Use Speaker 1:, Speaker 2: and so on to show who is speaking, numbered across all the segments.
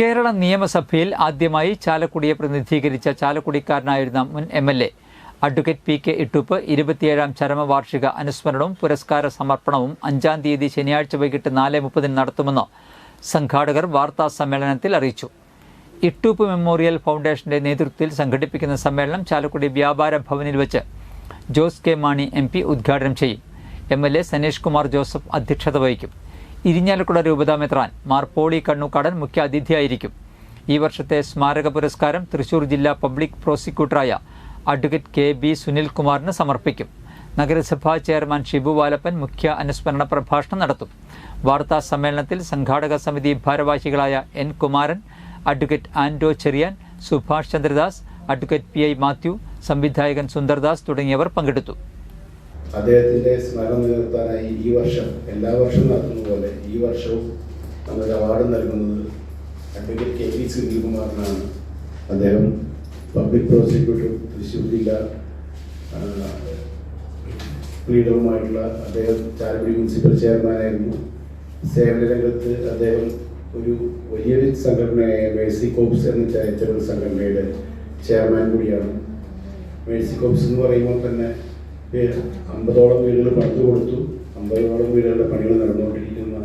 Speaker 1: കേരള നിയമസഭയിൽ ആദ്യമായി ചാലക്കുടിയെ പ്രതിനിധീകരിച്ച ചാലക്കുടിക്കാരനായിരുന്ന മുൻ M L A advocate P K Ittoop ഇരുപത്തിയേഴാം ചരമവാർഷിക അനുസ്മരണവും പുരസ്കാര സമർപ്പണവും അഞ്ചാം തീയതി ശനിയാഴ്ച വൈകിട്ട് നാല് മുപ്പതിന് നടത്തുമെന്ന് സംഘാടകർ വാർത്താ സമ്മേളനത്തിൽ അറിയിച്ചു. ഇട്ടൂപ്പ് മെമ്മോറിയൽ ഫൗണ്ടേഷന്റെ നേതൃത്വത്തിൽ സംഘടിപ്പിക്കുന്ന സമ്മേളനം ചാലക്കുടി വ്യാപാര ഭവനിൽ വെച്ച് ജോസ് കെ മാണി എം ഉദ്ഘാടനം ചെയ്യും. M L A Saneesh Kumar Joseph അധ്യക്ഷത വഹിക്കും. ഇരിഞ്ഞാലക്കുട രൂപതാമെത്രാൻ മാർ പോളി കണ്ണൂക്കാടൻ മുഖ്യാതിഥിയായിരിക്കും. ഈ വർഷത്തെ സ്മാരക പുരസ്കാരം തൃശൂർ ജില്ലാ പബ്ലിക് പ്രോസിക്യൂട്ടറായ അഡ്വക്കേറ്റ് കെ ബി സുനിൽകുമാറിന് സമർപ്പിക്കും. നഗരസഭാ ചെയർമാൻ ഷിബു വാലപ്പൻ മുഖ്യ അനുസ്മരണ പ്രഭാഷണം നടത്തും. വാർത്താ സമ്മേളനത്തിൽ സംഘാടക സമിതി ഭാരവാഹികളായ N Kumaran advocate Ando Cherian Subhash Chandradas advocate P I Mathew സംവിധായകൻ സുന്ദർദാസ് തുടങ്ങിയവർ പങ്കെടുത്തു.
Speaker 2: അദ്ദേഹത്തിന്റെ സ്മരണ നിലനിർത്താനായി ഈ വർഷം എല്ലാ വർഷവും നടത്തുന്ന പോലെ ഈ വർഷവും നമ്മളൊരു അവാർഡ് നൽകുന്നത് അഡ്വക്കേറ്റ് കെ പി സുനിൽകുമാറിനാണ് അദ്ദേഹം പബ്ലിക് പ്രോസിക്യൂട്ടർ തൃശ്ശൂർ ജില്ല ലീഡറുമായിട്ടുള്ള അദ്ദേഹം ചാലക്കുടി മുനിസിപ്പൽ ചെയർമാനായിരുന്നു സേവന രംഗത്ത് അദ്ദേഹം ഒരു വലിയൊരു സംഘടനയായ മേഴ്സി കോപ്സ് എന്ന ചരിത്ര സംഘടനയുടെ ചെയർമാൻ കൂടിയാണ്. മേഴ്സി കോപ്സ് എന്ന് പറയുമ്പോൾ തന്നെ അമ്പതോളം വീടുകൾ പണിതു കൊടുത്തു. അമ്പതോളം വീടുകളുടെ പണികൾ നടന്നുകൊണ്ടിരിക്കുന്ന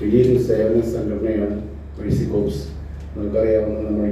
Speaker 2: വലിയൊരു സേവന സംഘടനയാണ് മേഴ്സി കോപ്സ്. നമുക്കറിയാവുന്ന നമ്മുടെ